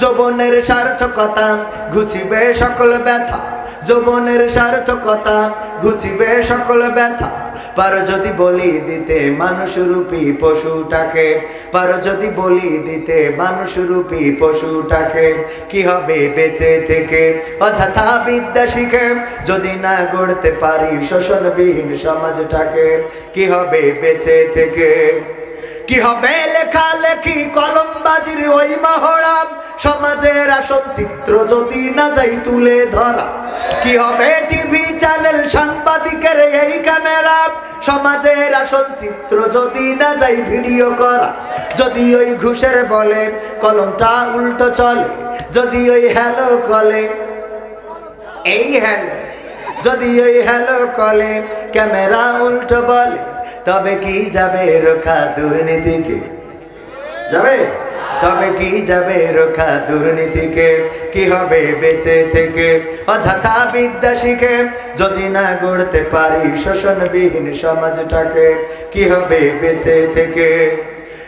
যৌবনের সার্থকতা ঘুচিবে সকল ব্যথা। যৌবনের সার্থকতা ঘুচিবে সকল ব্যথা। পার যদি বলি দিতে মানুষ রূপী পশুটাকে, পারো যদি বলি দিতে মানুষ রূপী পশুটাকে, কি হবে বেঁচে থেকে? অযথা বিদ্যা শিখে যদি না গড়তে পারি শোষণবিহীন সমাজটাকে, কি হবে বেঁচে থেকে? কি হবে লেখা লেখালেখি, কলমবাজির ওই মহড়া? সমাজের আসল চিত্র যদি না যাই তুলে ধরা। কি হবে টিভি চ্যানেল সাংবাদিকের এই ক্যামেরা সমাজের আসল চিত্র যদি না যাই ভিডিও করা। যদি ওই ঘুষের বলে কলমটা উল্টো চলে। যদি ওই হ্যালো কলে এই হ্যালো যদি ওই হ্যালো কলে ক্যামেরা উল্টো বলে। তবে কি যাবে রোখা দুর্নীতিকে? যাবে? তবে কি যাবে রোখা দুর্নীতিকে? কি হবে বেঁচে থেকে? অযথা বিদ্যা শিখে যদি না গড়তে পারি শোষণবিহীন সমাজটাকে, কি হবে বেঁচে থেকে?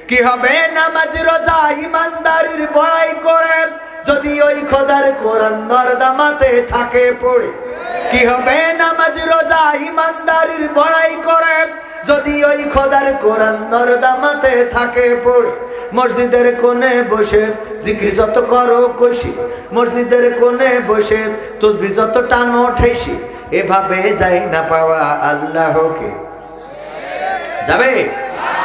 কি হবে নামাজ, রোজা, ইমানদারির বড়াই করে যদি ওই খোদার কোরআন নর্দামাতে থাকে পড়ে? কি হবে নামাজ, রোজা, ইমানদারির বড়াই করে যদি ওই খোদার কোরআন নরদামাতে থাকে, পড়ে। মসজিদের কোণে বসে জিকির যত করো কষি। মসজিদের কোণে বসে তসবি যত টানো ঠেসি এভাবে যাই না পাওয়া আল্লাহকে। যাবে?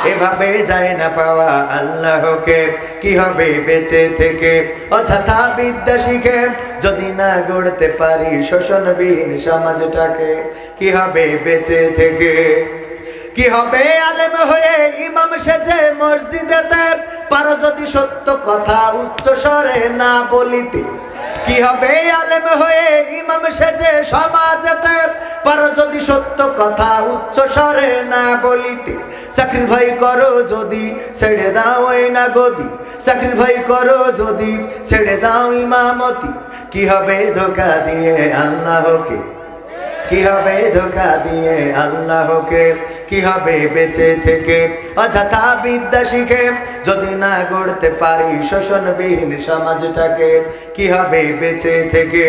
এভাবে যায় না পাওয়া আল্লাহকে। কি হবে বেঁচে থেকে? অযথা বিদ্যা শিখে যদি না গড়তে পারি শোষণবিহীন সমাজটাকে, কি হবে বেঁচে থেকে? কি হবে আলেম হয়ে ইমাম সেজে মসজিদেতে? পারো যদি সত্য কথা উচ্চ স্বরে না বলিতে। কি হবে আলেম হয়ে ইমাম সেজে সমাজেতে? পারো যদি সত্য কথা উচ্চ স্বরে না বলিতে। চাকরি ভাই করো যদি ছেড়ে দাও না গদি চাকরি ভাই করো যদি ছেড়ে দাও ইমামতি। কি হবে ধোকা দিয়ে আল্লাহকে? কি হবে ধোকা দিয়ে আল্লাহকে? কি হবে বেঁচে থেকে? অযথা বিদ্যা শিখে যদি না গড়তে পারি শোষণবিহীন সমাজটাকে, কি হবে বেঁচে থেকে?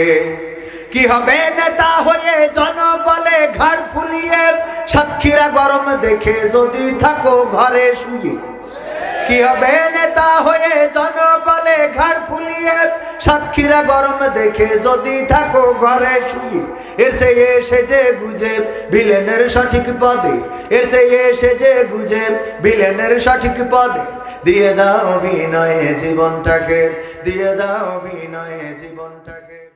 কি হবে নেতা হয়ে জন বলে ঘাড় ফুলিয়ে? সাক্ষীরা গরম দেখে যদি থাকো ঘরে শুয়ে। কি হবে নেতা হয়ে জনবলে ঘাড় ফুলিয়ে? সাক্ষীরা গরম দেখে যদি থাকো ঘরে শুয়ে। এর সে এসে যে গুজে ভিলেনের সঠিক পদে। এর সে এসে যে গুজে ভিলেনের সঠিক পদে। দিয়ে দাও অভিনয়ে জীবনটাকে, দিয়ে দাও অভিনয়ে জীবনটাকে।